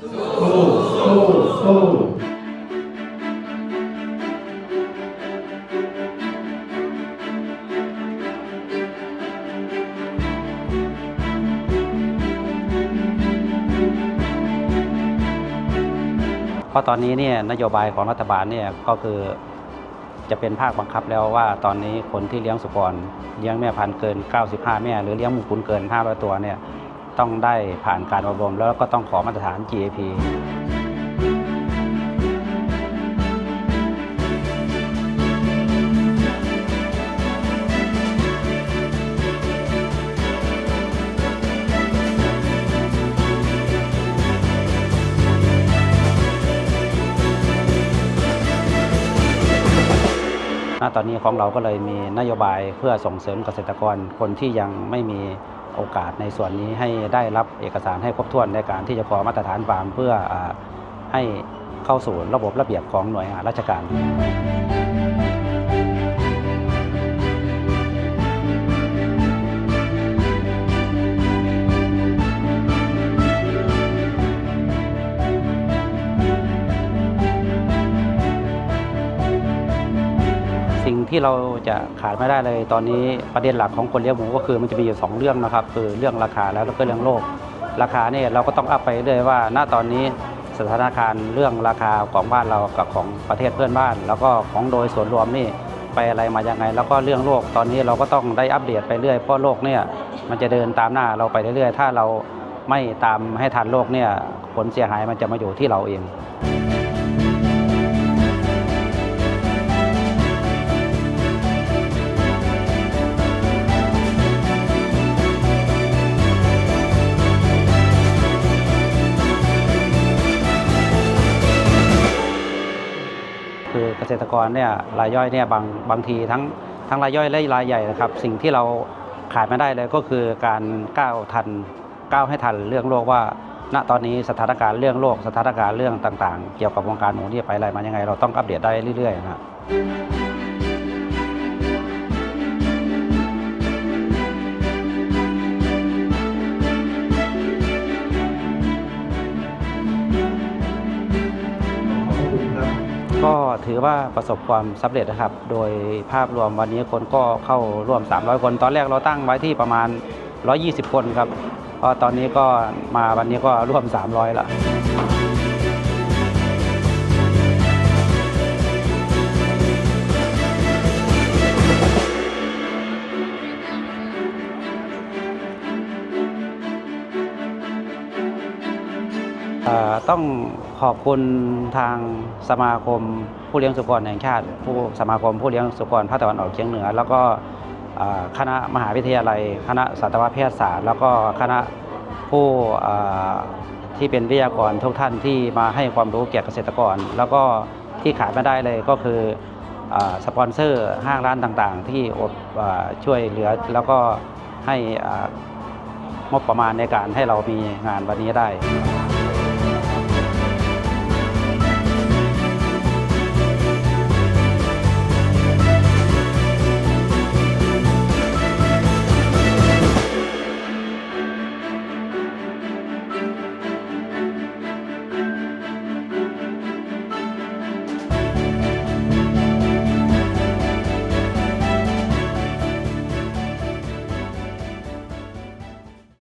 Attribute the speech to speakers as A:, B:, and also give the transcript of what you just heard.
A: สู้สู้สู้
B: เพราะตอนนี้เนี่ยนโยบายของรัฐบาลเนี่ยก็คือจะเป็นภาคบังคับแล้วว่าตอนนี้คนที่เลี้ยงสุกรเลี้ยงแม่พันธุ์เกิน 95 แม่ หรือเลี้ยงหมูขุนเกิน 500 ตัวเนี่ย ต้องได้ผ่านการอบรมแล้วก็ต้องขอมาตรฐาน GAP ณตอนนี้ของเราก็เลยมีนโยบายเพื่อส่งเสริมเกษตรกรคนที่ยังไม่มี โอกาสในส่วนนี้ให้ได้รับเอกสารให้ครบถ้วนในการที่จะขอมาตรฐานฟาร์มเพื่ออให้เข้าสู่ระบบระเบียบของหน่วยงานราชการ สิ่งที่เราจะขาดไม่ได้เลย ตอนนี้ประเด็นหลักของคนเลี้ยงหมูก็คือมันจะมีอยู่สองเรื่องนะครับ คือเรื่องราคาแล้วก็เรื่องโลก ราคาเนี่ยเราก็ต้องอัพไปเรื่อยว่าณตอนนี้สถานการณ์เรื่องราคาของบ้านเรากับของประเทศเพื่อนบ้าน แล้วก็ของโดยส่วนรวมนี่ไปอะไรมายังไง แล้วก็เรื่องโลกตอนนี้เราก็ต้องได้อัปเดตไปเรื่อยเพราะโลกเนี่ยมันจะเดินตามหน้าเราไปเรื่อยๆ ถ้าเราไม่ตามให้ทันโลกเนี่ยผลเสียหายมันจะมาอยู่ที่เราเอง ตรกรเนี่ยรายย่อยเนี่ยบางบางทีทั้งทั้งรายย่อยและรายใหญ่นะครับ สิ่งที่เราขายไม่ได้เลยก็คือการก้าวทันก้าวให้ทันเรื่องโลกว่า ณตอนนี้สถานการณ์เรื่องโลกสถานการณ์เรื่องต่าง ๆ เกี่ยวกับวงการหมูนี่ไปอะไรมายังไง เราต้องอัปเดตได้เรื่อยๆนะครับ ถือว่าประสบความสำเร็จนะครับ โดยภาพรวมวันนี้คนก็เข้าร่วม 300 คน ตอนแรกเราตั้งไว้ที่ประมาณ 120 คนครับเพราะตอนนี้ก็มาวันนี้ก็ร่วม 300ละ ต้องขอบคุณทางสมาคมผู้เลี้ยงสุกรแห่งชาติ ผู้สมาคมผู้เลี้ยงสุกรภาคตะวันออกเฉียงเหนือ แล้วก็คณะมหาวิทยาลัย คณะสัตวแพทยศาสตร์ แล้วก็คณะผู้ที่เป็นวิทยากรทุกท่านที่มาให้ความรู้เกี่ยวกับเกษตรกร แล้วก็ที่ขาดไม่ได้เลยก็คืออสปอนเซอร์ห้างร้านต่างๆ ที่อบเอ่อช่วยเหลือแล้วก็ให้งบประมาณในการให้เรามีงานวันนี้ได้